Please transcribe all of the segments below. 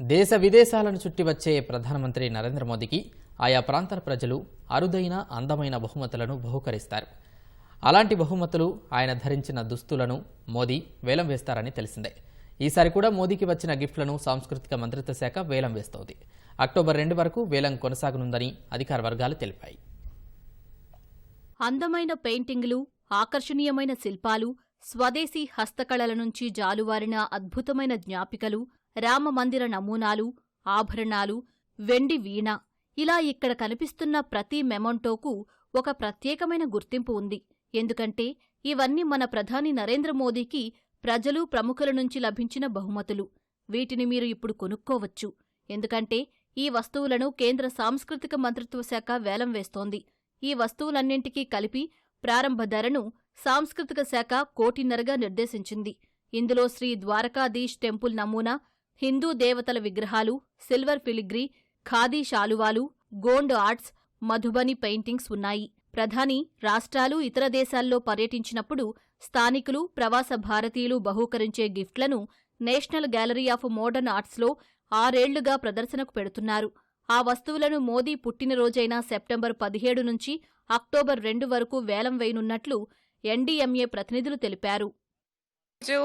దేశ విదేశాలను చుట్టి వచ్చే ప్రధానమంత్రి నరేంద్ర మోదీకి ఆయా ప్రాంతాల ప్రజలు అరుదైన అందమైన బహుమతులను బహుకరిస్తారు. అలాంటి బహుమతులు ఆయన ధరించిన దుస్తులను మోదీ వేలం వేస్తారని తెలిసిందే. ఈసారి కూడా మోదీకి వచ్చిన గిఫ్ట్లను సాంస్కృతిక మంత్రిత్వ శాఖ వేలం వేస్తోంది. అక్టోబర్ రెండు వరకు వేలం కొనసాగనుందని అధికార వర్గాలు తెలిపాయి. అందమైన పెయింటింగ్లు ఆకర్షణీయమైన శిల్పాలు స్వదేశీ హస్తకళల నుంచి జాలువారిన అద్భుతమైన జ్ఞాపికలు రామమందిర నమూనాలు ఆభరణాలు వెండి వీణ ఇలా ఇక్కడ కనిపిస్తున్న ప్రతి మెమంటోకు ఒక ప్రత్యేకమైన గుర్తింపు ఉంది. ఎందుకంటే ఇవన్నీ మన ప్రధాని నరేంద్ర మోదీకి ప్రజలు ప్రముఖుల నుంచి లభించిన బహుమతులు. వీటిని మీరు ఇప్పుడు కొనుక్కోవచ్చు. ఎందుకంటే ఈ వస్తువులను కేంద్ర సాంస్కృతిక మంత్రిత్వ శాఖ వేలం వేస్తోంది. ఈ వస్తువులన్నింటికీ కలిపి ప్రారంభ ధరను సాంస్కృతిక శాఖ కోటిన్నరగా నిర్దేశించింది. ఇందులో శ్రీ ద్వారకాధీష్ టెంపుల్ నమూనా హిందూ దేవతల విగ్రహాలు సిల్వర్ ఫిలిగ్రీ ఖాదీ శాలువాలు గోండ్ ఆర్ట్స్ మధుబని పెయింటింగ్స్ ఉన్నాయి. ప్రధాని రాష్ట్రాలు ఇతర దేశాల్లో పర్యటించినప్పుడు స్థానికులు ప్రవాస భారతీయులు బహూకరించే గిఫ్ట్లను నేషనల్ గ్యాలరీ ఆఫ్ మోడర్న్ ఆర్ట్స్లో ఆరేళ్ళుగా ప్రదర్శనకు పెడుతున్నారు. ఆ వస్తువులను మోదీ పుట్టినరోజైన సెప్టెంబర్ పదిహేడు నుంచి అక్టోబర్ రెండు వరకు వేలం వేయనున్నట్లు ఎన్డీఎంఏ ప్రతినిధులు తెలిపారు. जो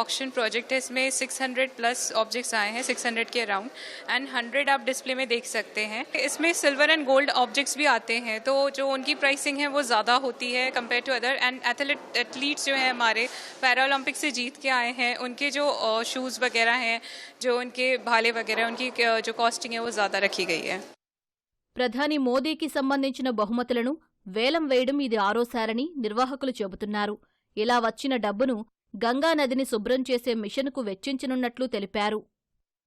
ऑक्शन प्रोजेक्ट है इसमें 600 प्लस ऑब्जेक्ट्स आए हैं 600 के अराउंड एंड 100 आप डिस्प्ले में देख सकते हैं इसमें सिल्वर एंड गोल्ड ऑब्जेक्ट्स भी आते हैं तो जो उनकी प्राइसिंग है वो ज़्यादा होती है compare to other and athlete athletes जो हैं हमारे पैरा ओलंपिक से जीत के आए हैं उनके जो शूज़ वगैरह हैं जो उनके भाले वगैरह उनकी अ, जो कॉस्टिंग है वो ज़्यादा रखी गई है ప్రధాని మోదీకి సంబంధించిన బహుమతులను వేలం వేయడం ఇది ఆరోసారని నిర్వాహకులు చెబుతున్నారు ఇలా వచ్చిన డబ్బును గంగానదిని శుభ్రం చేసే మిషన్కు వెచ్చించనున్నట్లు తెలిపారు.